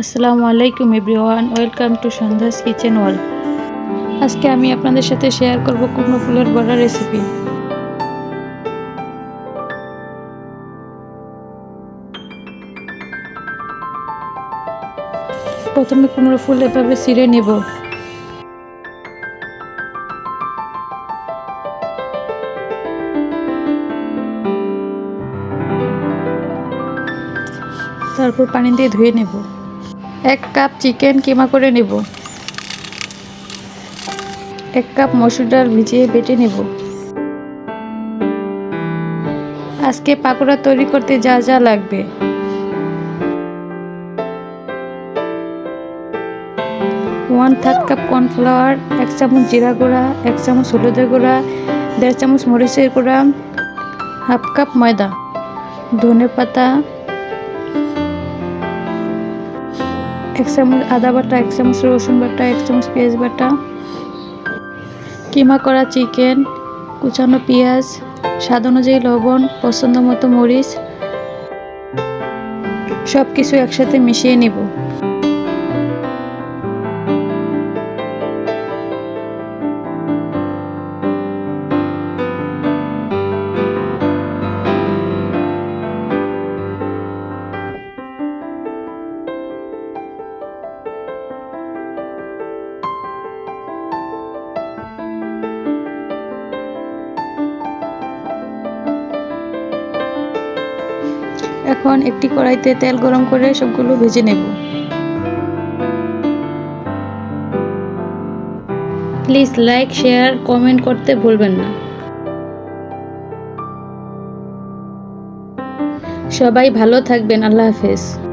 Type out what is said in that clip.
আসসালামু আলাইকুম everyone, welcome to Sandhya's kitchen wall আজকে আমি আপনাদের সাথে শেয়ার করব কুমড়ো ফুলের বড়া রেসিপি। প্রথমে কুমড়ো ফুল এভাবে ছিঁড়ে নেব। তারপর পানি দিয়ে ধুয়ে নেব। এক কাপ চিকেন কিমা করে নেব। এক কাপ মসুর ডাল ভিজিয়ে বেটে নেব। আজকে পাকোড়া তৈরি করতে যা যা লাগবে। ওয়ান থার্ড কাপ কর্নফ্লাওয়ার, এক চামচ জিরা গুঁড়া, এক চামচ হলুদের গুঁড়া, দেড় চামচ মরিচের গুঁড়া, হাফ কাপ ময়দা ধনে পাতা এক চামচ আদা বাটা, এক চামচ রসুন বাটা, এক চামচ পেঁয়াজ বাটা, কিমা করা চিকেন, কুচানো পেঁয়াজ, স্বাদ অনুযায়ী লবণ, পছন্দ মতো মরিচ সব কিছু একসাথে মিশিয়ে নিব। এখন একটি কড়াইতে তেল গরম করে সবগুলো ভেজে নেব। প্লিজ লাইক, শেয়ার, কমেন্ট করতে ভুলবেন না। সবাই ভালো থাকবেন, আল্লাহ হাফেজ।